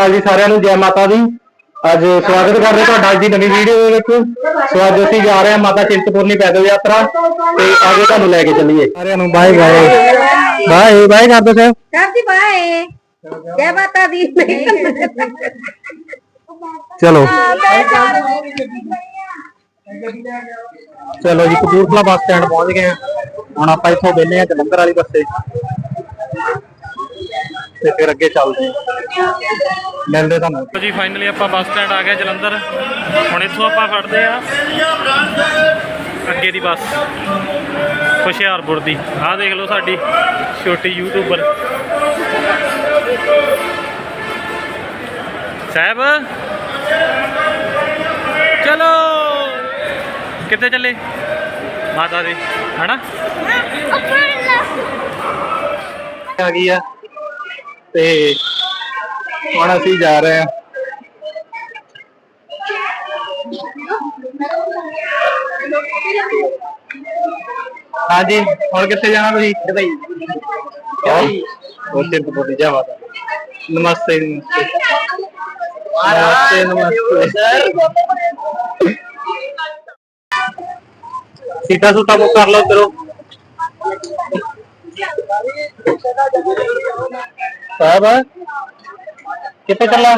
ਹਾਂਜੀ ਸਾਰਿਆਂ ਨੂੰ ਜੈ ਮਾਤਾ ਦੀ। ਅੱਜ ਸਵਾਗਤ ਕਰਦੇ ਤੁਹਾਡਾ ਅੱਜ ਦੀ ਨਵੀਂ ਵੀਡੀਓ ਦੇ ਵਿੱਚ। ਸੋ ਅੱਜ ਅਸੀਂ ਜਾ ਰਹੇ ਹਾਂ ਮਾਤਾ ਚਿੰਤਪੁਰਨੀ ਪੈਦਲ ਯਾਤਰਾ ਤੇ ਆਗੇ ਤੁਹਾਨੂੰ ਲੈ ਕੇ ਚੱਲੀਏ। ਸਾਰਿਆਂ ਨੂੰ ਬਾਏ ਬਾਏ। ਬਾਏ ਬਾਏ ਕਰ ਦੋ ਸਾਹਿਬ। ਕਰਦੀ ਬਾਏ। ਜੈ ਮਾਤਾ ਦੀ। ਚਲੋ। ਚਲੋ ਜੀ ਕਪੂਰਥਲਾ ਬੱਸ ਸਟੈਂਡ ਪਹੁੰਚ ਗਏ ਹਾਂ। ਹੁਣ ਆਪਾਂ ਇੱਥੋਂ ਬੈਠੇ ਹਾਂ ਜਲੰਧਰ ਵਾਲੀ ਬੱਸੇ ਤੇ ਫਿਰ ਅੱਗੇ ਚੱਲਦੇ ਹਾਂ। ਮਿਲਦੇ ਤੁਹਾਨੂੰ ਜੀ ਫਾਈਨਲੀ ਆਪਾਂ ਬੱਸ ਸਟੈਂਡ ਆ ਗਏ ਜਲੰਧਰ। ਹੁਣ ਇੱਥੋਂ ਆਪਾਂ ਫੜਦੇ ਆ ਅੱਗੇ ਦੀ ਬੱਸ ਹੁਸ਼ਿਆਰਪੁਰ ਦੀ। ਆਹ ਦੇਖ ਲਓ ਸਾਡੀ ਛੋਟੀ ਯੂਟਿਊਬਰ ਸਾਹਿਬ ਚਲੋ। ਕਿੱਥੇ ਚੱਲੇ? ਮਾਤਾ ਦੇ ਹਨਾ? ਆ ਗਈ ਆ। ਤੇ ਹੁਣ ਅਸੀਂ ਜਾ ਰਹੇ ਹਾਂ। ਹਾਂਜੀ ਹੁਣ ਕਿੱਥੇ ਜਾਣਾ ਤੁਸੀਂ? ਦੁਬਈ ਦੁਬਈ ਉਹ ਤੋਂ ਬੋਲੀ ਜਾ ਨਮਸਤੇ ਨਮਸਤੇ। ਨਮਸਤੇ ਸਰ ਸੀਟਾਂ ਸੂਟਾਂ ਬੁੱਕ ਕਰ ਲਓ ਕਰੋ ਸਾਹਿਬ, ਕਿੱਥੇ ਚੱਲਾ?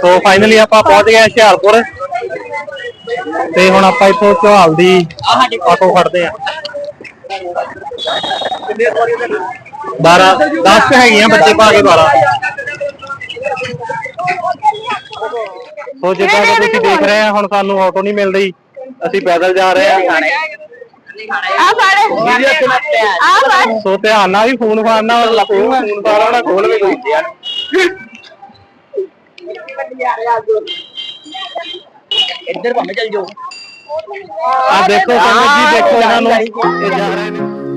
ਸੋ ਫਾਈਨਲੀ ਆਪਾਂ ਪਹੁੰਚ ਗਏ ਹਾਂ ਹੁਸ਼ਿਆਰਪੁਰ ਤੇ ਹੁਣ ਆਪਾਂ ਇੱਥੋਂ ਝਾਲ ਦੀ ਆਟੋ ਫੜਦੇ ਆ 12 10 ਹੈਗੀਆਂ ਬੱਚੇ ਪਾ ਕੇ 12 ਸੋ ਜਿੱਦਾਂ ਕਿ ਤੁਸੀਂ ਦੇਖ ਰਹੇ ਆ ਹੁਣ ਸਾਨੂੰ ਆਟੋ ਨਹੀਂ ਮਿਲ ਰਹੀ ਅਸੀਂ ਪੈਦਲ ਜਾ ਰਹੇ ਆ। ਆ ਫੜ। ਆ ਫੜ। ਸੋ ਧਿਆਨ ਨਾਲ ਵੀ ਫੋਨ ਫੜਨਾ ਔਰ ਲੱਪੂ ਫੋਨ ਫੜਨਾ ਖੋਲ ਵੀ ਕੋਈ ਯਾਰ ਇੱਧਰ ਭਾਵੇਂ ਚੱਲ ਜਾਓ। ਆ ਦੇਖੋ ਸੰਗਤ ਜੀ ਦੇਖੋ ਇਹਨਾਂ ਨੂੰ। ਇਹ ਜਾ ਰਹੇ ਨੇ।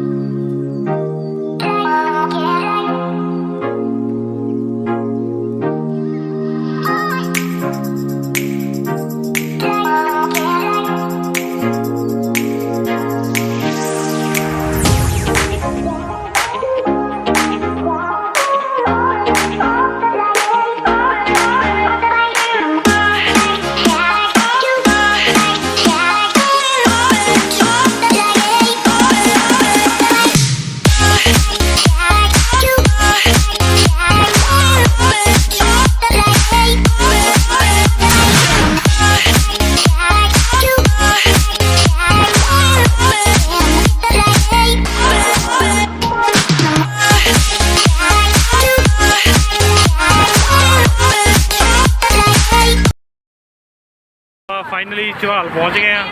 ਫਾਈਨਲੀ ਚਵਾਲ ਪਹੁੰਚ ਗਏ ਆ।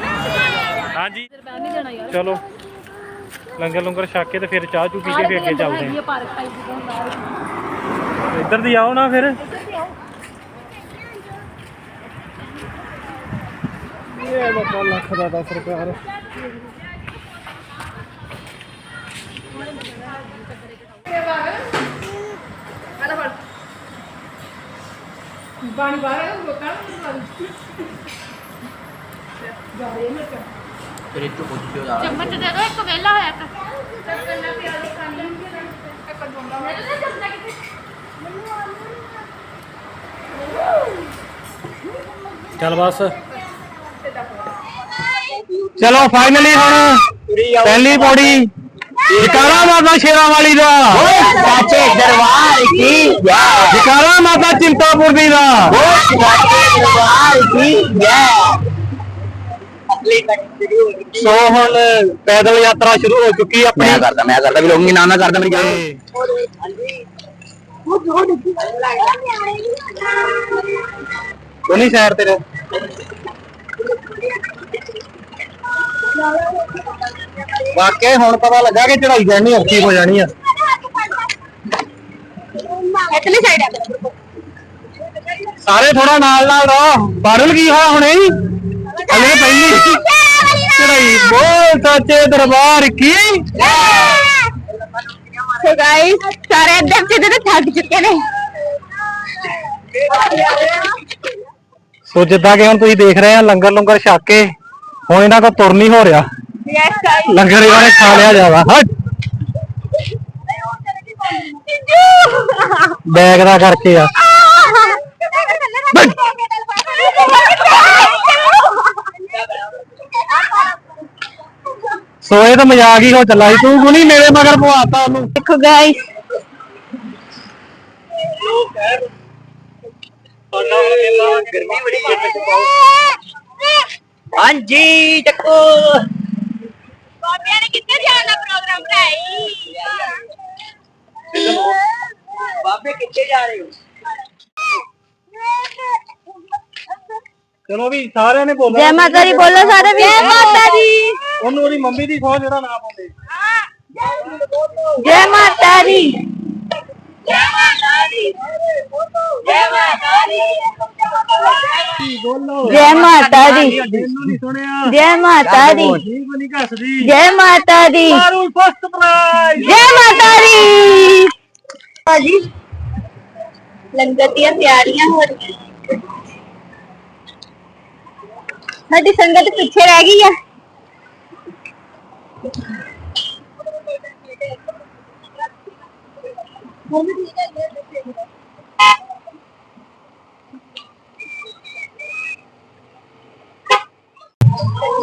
ਹਾਂਜੀ। ਚਲੋ। ਲੰਗਰ ਲੰਗਰ ਛਕ ਕੇ ਤੇ ਫਿਰ ਚਾਹ ਚੂ ਪੀ ਕੇ ਫਿਰ ਅੱਗੇ ਚੱਲਦੇ ਆ। ਇੱਧਰ ਦੀ ਆਓ ਨਾ ਫਿਰ। ਇਹ ਬਾਬਾ ਲੱਖ ਦਾ ਤਾਂ ਸਰਕਾਰ। ਫਿਰ ਇੱਥੋਂ ਪੁੱਛ ਕੇ ਜਾ ਚਮਚ ਦੇ ਦੋ ਇੱਕ ਵੇਲਾ ਹੋਇਆ ਇੱਕ ਚੱਲ ਬਸ। ਚਲੋ ਫਾਈਨਲੀ ਹੁਣ ਪਹਿਲੀ ਪੌੜੀ। ਜਕਾਰਾ ਮਾਤਾ ਸ਼ੇਰਾਂ ਵਾਲੀ ਦਾ। ਸਾਚੇ ਦਰਬਾਰ ਕੀ ਜੈ। ਜਕਾਰਾ ਮਾਤਾ ਚਿੰਤਾਪੁਰਨੀ ਦਾ ਸਾਚੇ ਦਰਬਾਰ ਕੀ ਜੈ ਅਗਲੀ ਕੰਟਰੀ ਹੋ ਗਈ ਸੋ ਹੁਣ ਪੈਦਲ ਯਾਤਰਾ ਸ਼ੁਰੂ ਹੋ ਚੁੱਕੀ ਆਪਣੀ। ਮੈਂ ਕਰਦਾ ਮੈਂ ਕਰਦਾ ਵੀ ਲੋਕੀ ਨਾਮ ਨਾ ਕਰਦਾ ਮੇਰੀ ਜਾਨ ਤੇ ਦੋਨੀ ਸਾਈਡ ਤੇ ਰਹੋ। ਵਾਕਿਆ ਹੁਣ ਪਤਾ ਲੱਗਾ ਕਿ ਚੜਾਈ ਕਰਨੀ ਔਖੀ ਹੋ ਜਾਣੀ ਆ। ਇਤਨੀ ਸਾਈਡ ਆ। ਸਾਰੇ ਥੋੜਾ ਨਾਲ ਨਾਲ ਰਹੋ। ਬਾਦਲ ਕੀ ਹੋਇਆ ਹੁਣੇ? ਹਲੇ ਪਹਿਲੀ ਚੜਾਈ ਬੋਲ ਸੱਚੇ ਦਰਬਾਰ ਕੀ? ਸੋ ਗਾਇਸ ਸਾਰੇ ਅੱਧੇ ਤੇ ਤੇ ਥੱਕ ਚੁੱਕੇ ਨੇ। ਸੋ ਜਿੱਦਾਂ ਕਿ ਹੁਣ ਤੁਸੀਂ ਦੇਖ ਰਹੇ ਆ ਲੰਗਰ ਲੰਗਰ ਛਕ ਕੇ ਹੁਣ ਇਹਨਾਂ ਕੋ ਤੁਰ ਨਹੀਂ ਹੋ ਰਿਹਾ। ਯੈਸ ਗਾਇਸ ਲੰਗਰ ਇਹਨਾਂ ਨੇ ਖਾ ਲਿਆ ਜਾਵਾ। ਹਟ। ਬੈਗ ਦਾ ਕਰਕੇ ਆ ਸੋ ਇਹ ਤਾਂ ਮਜ਼ਾਕ ਹੀ ਹੋ ਚੱਲਾ ਸੀ। ਤੂੰ ਗੁਣੀ ਮੇਰੇ ਮਗਰ ਪਵਾਤਾ ਉਹਨੂੰ? ਦੇਖੋ ਗਾਇਸ ਗਰਮੀ ਬੜੀ ਹਾਂਜੀ ਚੱਕੋ। ਬਾਬਿਆਂ ਨੇ ਕਿੱਥੇ ਜਾਣਾ ਪ੍ਰੋਗਰਾਮ ਬਣਾਈ ਬਾਬੇ ਕਿੱਥੇ ਜਾ ਰਹੇ ਹੋ? ਚਲੋ ਵੀ ਸਾਰਿਆਂ ਨੇ ਬੋਲਣਾ। ਜੈ ਮਾਤਾ ਦੀ ਬੋਲੋ ਸਾਰੇ ਵੀ। ਜੈ ਮਾਤਾ ਦੀ। ਉਹਨੂੰ ਉਹਦੀ ਮੰਮੀ ਦੀ ਸੌ ਜਿਹੜਾ ਨਾਮ ਆਉਂਦੇ ਜੈ। ਮਾਤਾ ਦੀ। ਜੈ ਮਾਤਾ ਦੀ। ਜੈ ਮਾਤਾ ਦੀ। ਜੈ ਮਾਤਾ ਦੀ। ਇਹਨੂੰ ਨਹੀਂ ਸੁਣਿਆ ਜੈ ਮਾਤਾ ਦੀ। ਠੀਕ ਨਹੀਂ ਘਸਦੀ ਜੈ ਮਾਤਾ ਦੀ। ਮਾਰੂ ਫਸਟ ਪ੍ਰਾਈਜ਼ ਜੈ ਮਾਤਾ ਦੀ। ਭਾਜੀ ਲੰਗਰ ਦੀਆਂ ਤਿਆਰੀਆਂ ਹੋ ਰਹੀਆਂ। ਸਾਡੀ ਸੰਗਤ ਪਿੱਛੇ ਰਹਿ ਗਈ ਆ।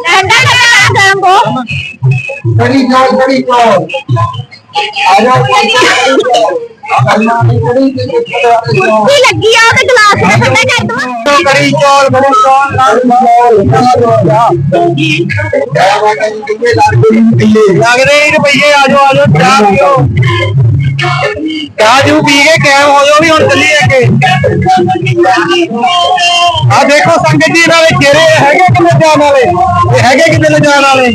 ਠੰਡਾ ਠੰਡਾ ਗਰਮ ਹੋ ਬੜੀ ਜੋਰ ਬੜੀ ਜੋਰ ਆ ਜਾਓ ਕੁਰਸੀ ਲੱਗੀ ਆ ਉਹਦੇ ਗਲਾਸ ਵਿੱਚ ਠੰਡਾ ਕਰ ਦਵਾਂ ਬੜੀ ਚੌਲ ਬੜੀ ਚੌਲ ਨਾਲ ਲੱਗ ਰਹੇ ਰੁਪਈਏ ਆ ਜਾਓ, ਚਾਹ ਪੀਓ। ਚਾਹ ਜੂ ਪੀ ਕੇ ਕੈਮ ਹੋ ਜਾਓ ਵੀ ਹੁਣ ਚੱਲੀਏ ਅੱਗੇ ਆ ਦੇਖੋ ਸੰਗਤ ਜੀ ਇਹਨਾਂ ਦੇ ਚਿਹਰੇ ਹੈਗੇ ਕਿੰਨੇ ਜਾਣ ਵਾਲੇ? ਇਹ ਹੈਗੇ ਕਿੰਨੇ ਜਾਣ ਵਾਲੇ?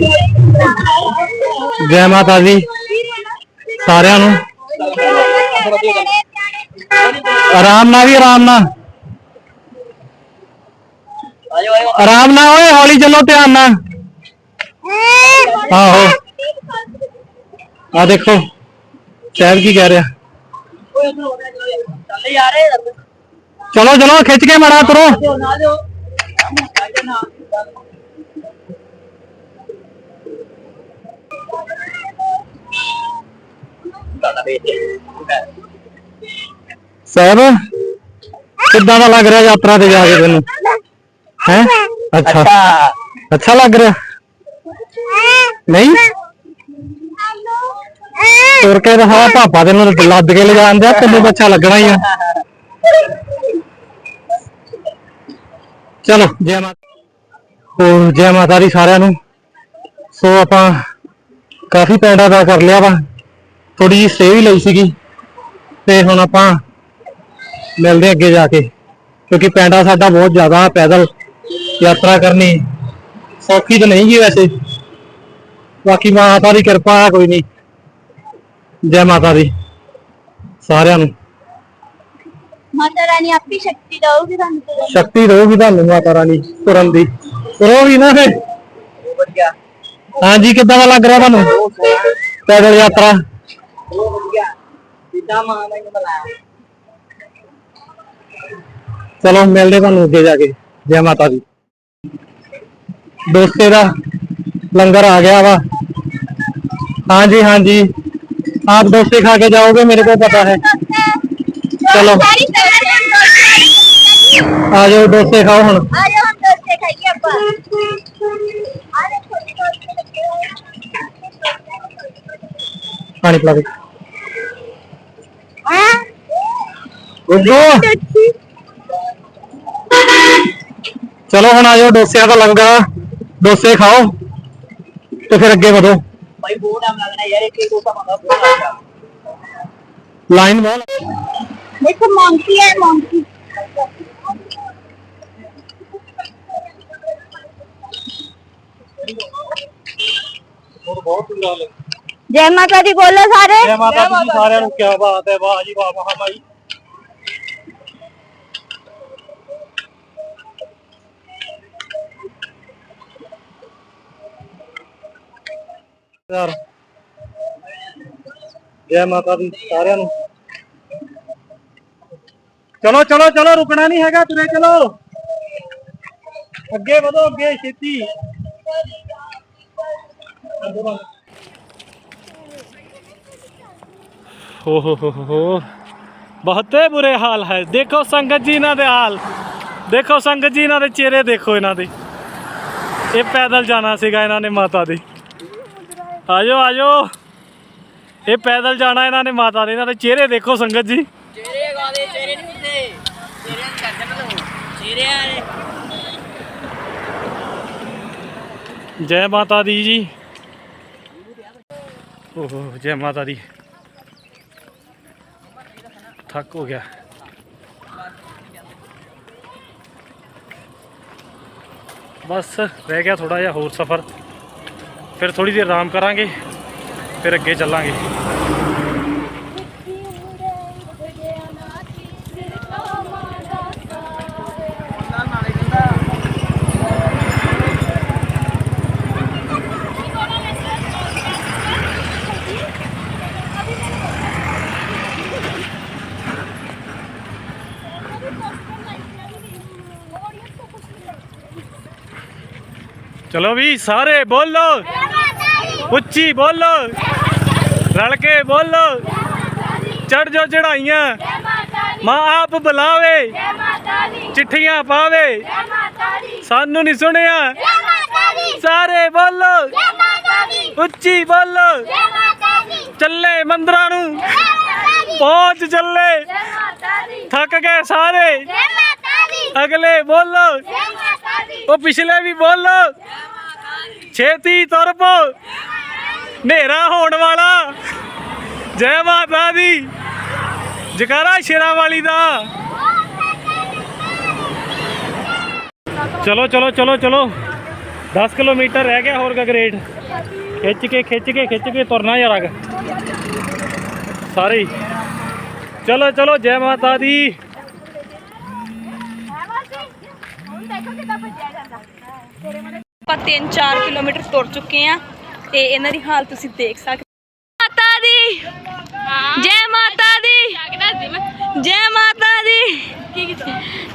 ਜੈ ਮਾਤਾ ਦੀ। ਸਾਰਿਆਂ ਨੂੰ। ਆਰਾਮ ਨਾਲ ਵੀ ਆਰਾਮ ਨਾਲ। ਆਰਾਮ ਨਾਲ ਓਏ ਹੌਲੀ ਚੱਲੋ ਧਿਆਨ ਨਾਲ। ਆਹੋ। ਆ ਦੇਖੋ। ਸਾਹਿਬ ਕੀ ਕਹਿ ਰਿਹਾ? ਚੱਲ ਯਾਰ ਚਲੋ ਚਲੋ ਖਿੱਚ ਕੇ ਮੜਾ ਤੁਰੋ। ਨਾ ਦਿਓ ਸਾਹਿਬ ਕਿੱਦਾਂ ਦਾ ਲੱਗ ਰਿਹਾ ਯਾਤਰਾ ਤੇ ਜਾ ਕੇ ਤੈਨੂੰ? ਹੈ? ਅੱਛਾ। ਅੱਛਾ ਲੱਗ ਰਿਹਾ। ਨਹੀਂ? ਤੁਰ ਕੇ ਤਾਂ ਹਾਂ ਪਾਪਾ ਤੈਨੂੰ ਲੱਦ ਕੇ ਲਿਜਾਣ ਦਿਆ ਤੈਨੂੰ ਅੱਛਾ ਲੱਗਣਾ ਹੀ ਆ। ਚਲੋ ਜੈ ਮਾਤਾ ਹੋ ਜੈ ਮਾਤਾ ਦੀ ਸਾਰਿਆਂ ਨੂੰ। ਸੋ ਆਪਾਂ ਕਾਫੀ ਪੈਂਡਾ ਦਾ ਕਰ ਲਿਆ ਵਾ। ਥੋੜੀ ਜਿਹੀ ਸਟੇ ਵੀ ਲਈ ਸੀਗੀ। ਤੇ ਹੁਣ ਆਪਾਂ ਮਿਲਦੇ ਹਾਂ ਅੱਗੇ ਜਾ ਕੇ। ਕਿਉਂਕਿ ਪੈਂਡਾ ਸਾਡਾ ਬਹੁਤ ਜ਼ਿਆਦਾ ਪੈਦਲ ਯਾਤਰਾ ਕਰਨੀ ਸੌਖੀ ਤਾਂ ਨਹੀਂ ਗੀ ਵੈਸੇ। ਬਾਕੀ ਮਾਤਾ ਦੀ ਕਿਰਪਾ ਹੈ ਕੋਈ ਨਹੀਂ। ਜੈ ਮਾਤਾ ਦੀ। ਸਾਰਿਆਂ ਨੂੰ। ਮਾਤਾ ਰਾਣੀ ਆਪੀ ਸ਼ਕਤੀ ਦਊਗੀ ਤੁਹਾਨੂੰ ਤੁਰਨ ਦੀ। ਸ਼ਕਤੀ ਰਹੂਗੀ ਤੁਹਾਨੂੰ ਮਾਤਾ ਰਾਣੀ ਤੁਰਨ ਦੀ। ਤੁਰੋ ਵੀ ਨਾ ਫਿਰ। ਵਧੀਆ। ਹਾਂਜੀ ਕਿੱਦਾਂ ਦਾ ਲੱਗ ਰਿਹਾ ਤੁਹਾਨੂੰ? ਪੈਦਲ ਯਾਤਰਾ। ਬਹੁਤ ਵਧੀਆ। ਜਿੱਦਾਂ ਮਾਂ ਨੇ ਬੁਲਾਇਆ। ਚਲੋ ਮਿਲਦੇ ਤੁਹਾਨੂੰ ਅੱਗੇ ਜਾ ਕੇ। ਜੈ ਮਾਤਾ ਦੀ। ਡੋਸੇ ਦਾ ਲੰਗਰ ਆ ਗਿਆ ਵਾ। ਹਾਂਜੀ ਹਾਂਜੀ। आप डोसे खा के जाओगे, मेरे को पता है। चलो। आ जाओ डोसे खाओ हम पानी पिला चलो हम आ जाओ डोसिया का लंगा डोसे खाओ तो फिर अगे बढ़ो। ਆ। ਪਾਣੀ ਪਿਲਾ ਦੇ ਹਾਂ ਗੁੱਗੂ ਚਲੋ ਹੁਣ ਆ ਜਾਓ ਡੋਸਿਆਂ ਦਾ ਲੰਗਰ ਆ। ਡੋਸੇ ਖਾਓ ਤੇ ਫਿਰ ਅੱਗੇ ਵਧੋ ਭਾਈ ਬਹੁਤ ਟਾਈਮ ਲੱਗਣਾ ਯਾਰ ਇੱਕ ਇੱਕ ਉਸਾ ਮੰਗਾ ਬਹੁਤ ਲੱਗਦਾ ਲਾਈਨ ਬਹੁਤ ਜੈ ਮਾਤਾ ਦੀ, ਸਾਰਿਆਂ ਨੂੰ। ਚਲੋ ਚਲੋ ਚਲੋ, ਰੁਕਣਾ ਨਹੀਂ ਹੈਗਾ ਤੁਰੇ, ਚਲੋ। ਅੱਗੇ ਵਧੋ, ਅੱਗੇ ਛੇਤੀ। ਹੋ ਹੋ ਹੋ ਹੋ ਹੋ। ਬਹੁਤੇ ਬੁਰੇ ਹਾਲ ਹੈ। ਦੇਖੋ ਸੰਗਤ ਜੀ ਇਹਨਾਂ ਦੇ ਹਾਲ। ਦੇਖੋ ਸੰਗਤ ਜੀ ਇਹਨਾਂ ਦੇ ਚਿਹਰੇ ਦੇਖੋ ਇਹਨਾਂ ਦੇ। ਇਹ ਪੈਦਲ ਜਾਣਾ ਸੀਗਾ ਇਹਨਾਂ ਨੇ ਮਾਤਾ ਦੇ। ਆਜੋ ਆਜੋ। ਇਹ ਪੈਦਲ ਜਾਣਾ ਇਹਨਾਂ ਨੇ ਮਾਤਾ ਦੇ ਇਹਨਾਂ ਦੇ ਚਿਹਰੇ ਦੇਖੋ ਸੰਗਤ ਜੀ। ਚਿਹਰੇ ਗਾਦੇ ਚਿਹਰੇ ਨਹੀਂ ਹੁੰਦੇ। ਚਿਹਰੇ ਨੂੰ ਚੱਕ ਲਓ ਚਿਹਰੇ ਵਾਲੇ ਜੈ ਮਾਤਾ ਦੀ ਜੀ। ਓਹੋ ਜੈ ਮਾਤਾ ਦੀ। ਥੱਕ ਹੋ ਗਿਆ। ਬਸ ਰਹਿ ਗਿਆ ਥੋੜਾ ਜਿਹਾ ਹੋਰ ਸਫ਼ਰ। ਫਿਰ ਥੋੜੀ ਦੇਰ ਆਰਾਮ ਕਰਾਂਗੇ ਫਿਰ ਅੱਗੇ ਚੱਲਾਂਗੇ ਚਲੋ ਵੀ ਸਾਰੇ ਬੋਲੋ ਉੱਚੀ ਬੋਲੋ। ਰਲ ਕੇ ਬੋਲੋ। ਚੜ ਜੋ ਚੜਾਈਆਂ ਮਾਂ ਆਪ ਬੁਲਾਵੇ। ਚਿੱਠੀਆਂ ਪਾਵੇ। ਸਾਨੂੰ ਨਹੀਂ ਸੁਣਿਆ। ਸਾਰੇ ਬੋਲੋ। ਉੱਚੀ ਬੋਲੋ। ਚੱਲੇ ਮੰਦਰਾਂ ਨੂੰ। ਪਹੁੰਚ ਚੱਲੇ। ਥੱਕ ਗਏ ਸਾਰੇ। ਅਗਲੇ ਬੋਲੋ। ਉਹ ਪਿਛਲੇ ਵੀ ਬੋਲੋ। ਛੇਤੀ ਤੁਰ ਪੋ। ਹਨੇਰਾ ਹੋਣ ਵਾਲਾ। ਜੈ ਮਾਤਾ ਦੀ। ਜਕਾਰਾ ਸ਼ੇਰਾਂ ਵਾਲੀ ਦਾ। ਚਲੋ ਚਲੋ ਚਲੋ ਚਲੋ। 10 ਕਿਲੋਮੀਟਰ ਰਹਿ ਗਿਆ ਹੋਰ ਗਗਰੇਟ। ਖਿੱਚ ਕੇ ਖਿੱਚ ਕੇ ਖਿੱਚ ਕੇ ਤੁਰਨਾ ਯਾਰ ਅਗ। ਸਾਰੇ ਚਲੋ ਚਲੋ, ਜੈ ਮਾਤਾ ਦੀ। ਆਪਾਂ 3-4 ਕਿਲੋਮੀਟਰ ਤੁਰ ਚੁੱਕੇ ਆ। ਤੇ ਇਹਨਾਂ ਦੀ ਹਾਲ ਤੁਸੀਂ ਦੇਖ ਸਕਦੇ ਮਾਤਾ ਦੀ। ਜੈ ਮਾਤਾ ਦੀ। ਜੈ ਮਾਤਾ ਦੀ।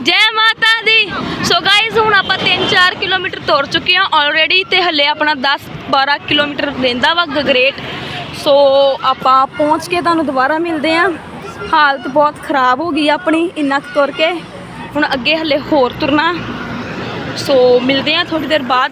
ਜੈ ਮਾਤਾ ਦੀ। ਸੋ ਗਾਇਸ ਹੁਣ ਆਪਾਂ 3-4 ਕਿਲੋਮੀਟਰ ਤੁਰ ਚੁੱਕੇ ਆ ਆਲਰੇਡੀ ਤੇ ਹੱਲੇ ਆਪਣਾ 10-12 ਕਿਲੋਮੀਟਰ ਰਹਿੰਦਾ ਵਾ ਗਗਰੇਟ। ਸੋ ਆਪਾਂ ਪਹੁੰਚ ਕੇ ਤੁਹਾਨੂੰ ਦੁਬਾਰਾ ਮਿਲਦੇ ਆ ਹਾਲਤ ਬਹੁਤ ਖਰਾਬ ਹੋ ਗਈ ਆਪਣੀ ਇੰਨਾ ਕੁ ਤੁਰ ਕੇ। ਹੁਣ ਅੱਗੇ ਹੱਲੇ ਹੋਰ ਤੁਰਨਾ। ਸੋ ਮਿਲਦੇ ਆ ਥੋੜੀ ਦੇਰ ਬਾਅਦ।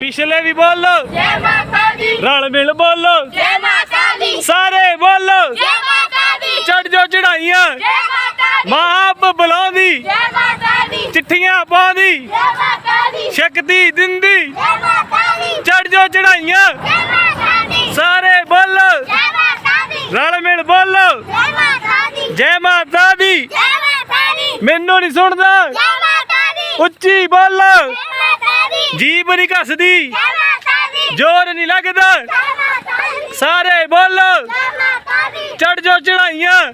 ਪਿਛਲੇ ਵੀ ਬੋਲੋ। ਜੈ ਮਾਤਾ ਦੀ ਰਲ ਮਿਲ ਬੋਲੋ ਜੈ ਮਾਤਾ ਦੀ ਸਾਰੇ ਬੋਲੋ ਜੈ ਮਾਤਾ ਦੀ ਚੜ ਜੋ ਚੜਾਈਆਂ ਜੈ ਮਾਤਾ ਦੀ ਮਾਂ ਆਪ ਬੁਲਾਉਂਦੀ ਜੈ ਮਾਤਾ ਦੀ ਚਿੱਠੀਆਂ ਪਾਉਂਦੀ ਜੈ ਮਾਤਾ ਦੀ ਸ਼ਕਤੀ ਦਿੰਦੀ ਜੈ ਮਾਤਾ ਦੀ ਚੜ ਜੋ ਚੜਾਈਆਂ ਜੈ ਮਾਤਾ ਦੀ ਸਾਰੇ ਬੋਲੋ ਜੈ ਮਾਤਾ ਦੀ ਰਲ ਮਿਲ ਬੋਲੋ ਜੈ ਮਾਤਾ ਦੀ ਜੈ ਮਾਤਾ ਦੀ ਜੈ ਮਾਤਾ ਦੀ ਮੈਨੂੰ ਨਹੀਂ ਸੁਣਦਾ ਜੈ ਮਾਤਾ ਦੀ ਉੱਚੀ ਬੋਲੋ ਜੈ ਮਾਤਾ ਦੀ ਜੀਬ ਨਹੀਂ ਘਸਦੀ ਜੈ ਮਾਤਾ ਦੀ ਜ਼ੋਰ ਨਹੀਂ ਲੱਗਦਾ। ਸਾਰੇ ਬੋਲੋ। ਜੈ ਮਾਤਾ ਦੀ ਚੜ ਜੋ ਚੜਾਈਆਂ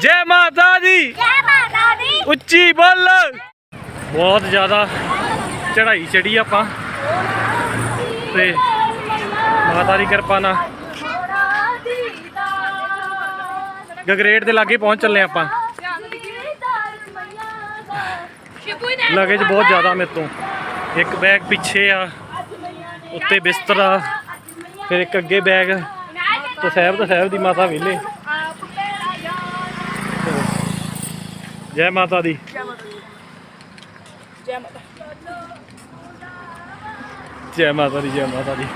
ਜੈ ਮਾਤਾ ਦੀ। ਉੱਚੀ ਬੋਲੋ। ਬਹੁਤ ਜ਼ਿਆਦਾ ਚੜਾਈ ਚੜੀ ਆਪਾਂ। ਤੇ ਮਾਤਾ ਦੀ ਕਿਰਪਾ ਨਾਲ ਗਗਰੇਟ ਦੇ ਲਾਗੇ ਪਹੁੰਚ ਚੱਲੇ ਆਪਾਂ। ਲਗੇਜ ਬਹੁਤ ਜ਼ਿਆਦਾ ਮੇਰੇ ਤੋਂ। ਇੱਕ ਬੈਗ ਪਿੱਛੇ ਆ। ਉੱਤੇ ਬਿਸਤਰਾ ਫਿਰ ਇੱਕ ਅੱਗੇ ਬੈਗ ਤੇ ਸਾਹਿਬ ਦਾ ਸਾਹਿਬ ਦੀ ਮਾਤਾ ਵਿਹਲੇ। ਜੈ ਮਾਤਾ ਦੀ। ਜੈ ਮਾਤਾ ਦੀ। ਜੈ ਮਾਤਾ ਦੀ।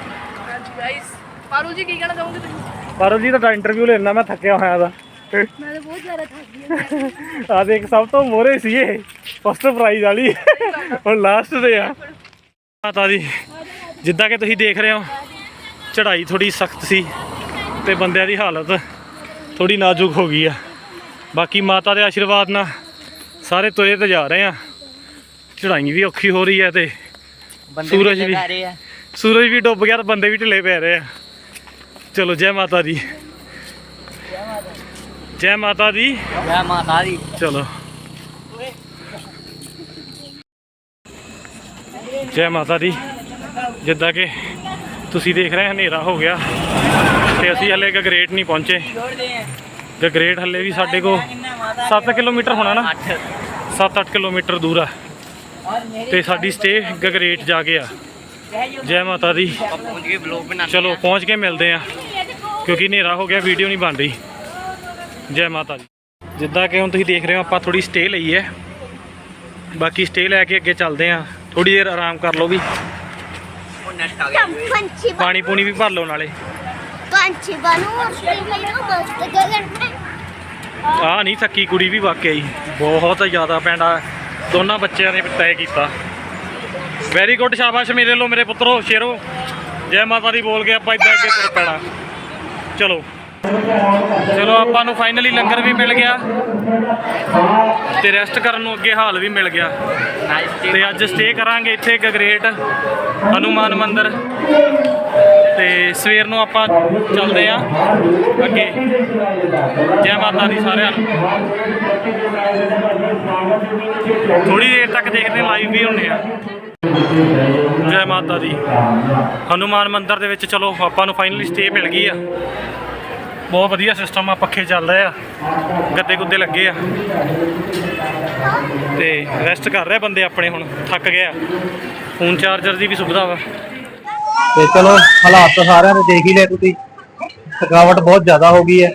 ਪਾਰੂ ਜੀ ਕੀ ਕਹਿਣਾ ਚਾਹੋਗੇ ਤੁਸੀਂ? ਪਾਰੋ ਜੀ ਦਾ ਇੰਟਰਵਿਊ ਲੈਣਾ ਮੈਂ ਥੱਕਿਆ ਹੋਇਆ ਦਾ। ਮੈਂ ਤਾਂ ਬਹੁਤ ਜ਼ਿਆਦਾ ਥੱਕ ਹਾਂ। ਆ ਦੇਖ ਸਭ ਤੋਂ ਮੋਰੇ ਸੀ ਇਹ ਫਸਟ ਪ੍ਰਾਈਜ਼ ਵਾਲੀ। ਹੁਣ ਲਾਸਟ ਤੇ ਆ। ਮਾਤਾ ਦੀ। ਜਿੱਦਾਂ ਕਿ ਤੁਸੀਂ ਦੇਖ ਰਹੇ ਹੋ ਚੜ੍ਹਾਈ ਥੋੜੀ ਸਖਤ ਸੀ ਤੇ ਬੰਦਿਆਂ ਦੀ ਹਾਲਤ ਥੋੜੀ ਨਾਜ਼ੁਕ ਹੋ ਗਈ ਆ। ਬਾਕੀ ਮਾਤਾ ਦੇ ਆਸ਼ੀਰਵਾਦ ਨਾਲ ਸਾਰੇ ਤੁਰੇ ਤੇ ਜਾ ਰਹੇ ਆ। ਚੜ੍ਹਾਈ ਵੀ ਔਖੀ ਹੋ ਰਹੀ ਹੈ ਤੇ ਸੂਰਜ ਵੀ ਸੂਰਜ ਵੀ ਡੁੱਬ ਗਿਆ ਤੇ ਬੰਦੇ ਵੀ ਢਿੱਲੇ ਪੈ ਰਹੇ ਆ। ਚਲੋ ਜੈ ਮਾਤਾ ਦੀ। ਜੈ ਮਾਤਾ ਦੀ। ਜੈ ਮਾਤਾ ਦੀ। ਚਲੋ। ਜੈ ਮਾਤਾ ਦੀ। ਜਿੱਦਾਂ ਕਿ ਤੁਸੀਂ ਦੇਖ ਰਹੇ ਹਨੇਰਾ ਹੋ ਗਿਆ ਤੇ ਅਸੀਂ ਹਲੇ ਗਗਰੇਟ ਨਹੀਂ ਪਹੁੰਚੇ। ਗਗਰੇਟ ਹਲੇ ਵੀ ਸਾਡੇ ਕੋ ਕਿੰਨਾ 7 ਕਿਲੋਮੀਟਰ ਹੋਣਾ ਨਾ। 8 7-8 ਕਿਲੋਮੀਟਰ ਦੂਰ ਆ। ਔਰ ਤੇ ਸਾਡੀ ਸਟੇ ਗਗਰੇਟ ਜਾ ਕੇ ਆ। ਜੈ ਮਾਤਾ ਦੀ। ਚਲੋ, ਪਹੁੰਚ ਕੇ ਮਿਲਦੇ ਆ। ਕਿਉਂਕਿ ਹਨੇਰਾ ਹੋ ਗਿਆ ਵੀਡੀਓ ਨਹੀਂ ਬਣ ਰਹੀ। ਜੈ ਮਾਤਾ ਦੀ। ਜਿੱਦਾਂ ਕਿ ਹੁਣ ਤੁਸੀਂ ਦੇਖ ਰਹੇ ਹੋ, ਆਪਾਂ ਥੋੜੀ ਸਟੇ ਲਈ ਹੈ। ਬਾਕੀ ਸਟੇ ਲੈ ਕੇ ਅੱਗੇ ਚੱਲਦੇ ਆ। ਥੋੜੀ ਦੇਰ ਆਰਾਮ ਕਰ ਲਓ ਵੀ। ਨੈਟ ਆ ਗਿਆ ਪੰਛੀ ਪਾਣੀ ਪੂਣੀ ਵੀ ਭਰ ਲਓ ਨਾਲੇ। ਪੰਛੀ ਬਣੂ ਗਗਨ ਆ ਨਹੀਂ ਥੱਕੀ ਕੁੜੀ ਵੀ ਵਾਕਿਆ ਹੀ। ਬਹੁਤ ਜ਼ਿਆਦਾ ਪੈਂਡਾ ਦੋਨਾਂ ਬੱਚਿਆਂ ਨੇ ਤੈਅ ਕੀਤਾ। ਵੈਰੀ ਗੁੱਡ ਸ਼ਾਬਾਸ਼ ਮੇਰੇ ਲੋ ਮੇਰੇ ਪੁੱਤਰੋ ਸ਼ੇਰੋ। ਜੈ ਮਾਤਾ ਦੀ ਬੋਲ ਕੇ ਆਪਾਂ ਇਦਾਂ ਅੱਗੇ ਤੁਰ ਪੈਣਾ। ਚਲੋ। ਚਲੋ ਆਪਾਂ ਨੂੰ ਫਾਈਨਲੀ ਲੰਗਰ ਵੀ ਮਿਲ ਗਿਆ ਤੇ ਰੈਸਟ ਕਰਨ ਨੂੰ ਅੱਗੇ ਹਾਲ ਵੀ ਮਿਲ ਗਿਆ। ਤੇ ਅੱਜ ਸਟੇ ਕਰਾਂਗੇ ਇੱਥੇ ਗਗਰੇਟ ਹਨੂਮਾਨ ਮੰਦਿਰ। ਤੇ ਸਵੇਰ ਨੂੰ ਆਪਾਂ ਚੱਲਦੇ ਆਂ ਅੱਗੇ। ਜੈ ਮਾਤਾ ਦੀ ਸਾਰਿਆਂ ਨੂੰ। ਥੋੜੀ ਦੇਰ ਤੱਕ ਦੇਖਦੇ ਲਾਈਵ ਵੀ ਹੁੰਦੇ ਆ। ਜੈ ਮਾਤਾ ਦੀ। ਹਨੂਮਾਨ ਮੰਦਿਰ ਦੇ ਵਿੱਚ ਚਲੋ ਆਪਾਂ ਨੂੰ ਫਾਈਨਲੀ ਸਟੇ ਮਿਲ ਗਈ ਆ। ਬਹੁਤ ਵਧੀਆ ਸਿਸਟਮ ਆ, ਪੱਖੇ ਚੱਲ ਰਹੇ ਆ, ਗੱਦੇ ਗੁੱਦੇ ਲੱਗੇ ਆ। ਤੇ ਰੈਸਟ ਕਰ ਰਹੇ ਬੰਦੇ ਆਪਣੇ ਹੁਣ, ਥੱਕ ਗਏ ਆ। ਫੋਨ ਚਾਰਜਰ ਦੀ ਵੀ ਸੁਵਿਧਾ ਵਾ। ਤੇ ਚਲੋ, ਹਾਲਾਤ ਤਾਂ ਸਾਰਿਆਂ ਦੇ ਦੇਖ ਹੀ ਲਏ ਤੁਸੀਂ। ਥਕਾਵਟ ਬਹੁਤ ਜ਼ਿਆਦਾ ਹੋ ਗਈ ਹੈ।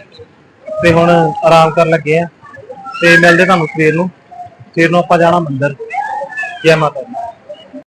ਤੇ ਹੁਣ ਆਰਾਮ ਕਰਨ ਲੱਗੇ ਆ। ਤੇ ਮਿਲਦੇ ਤੁਹਾਨੂੰ ਸਵੇਰ ਨੂੰ। ਸਵੇਰ ਨੂੰ ਆਪਾਂ ਜਾਣਾ ਮੰਦਿਰ। ਜੈ ਮਾਤਾ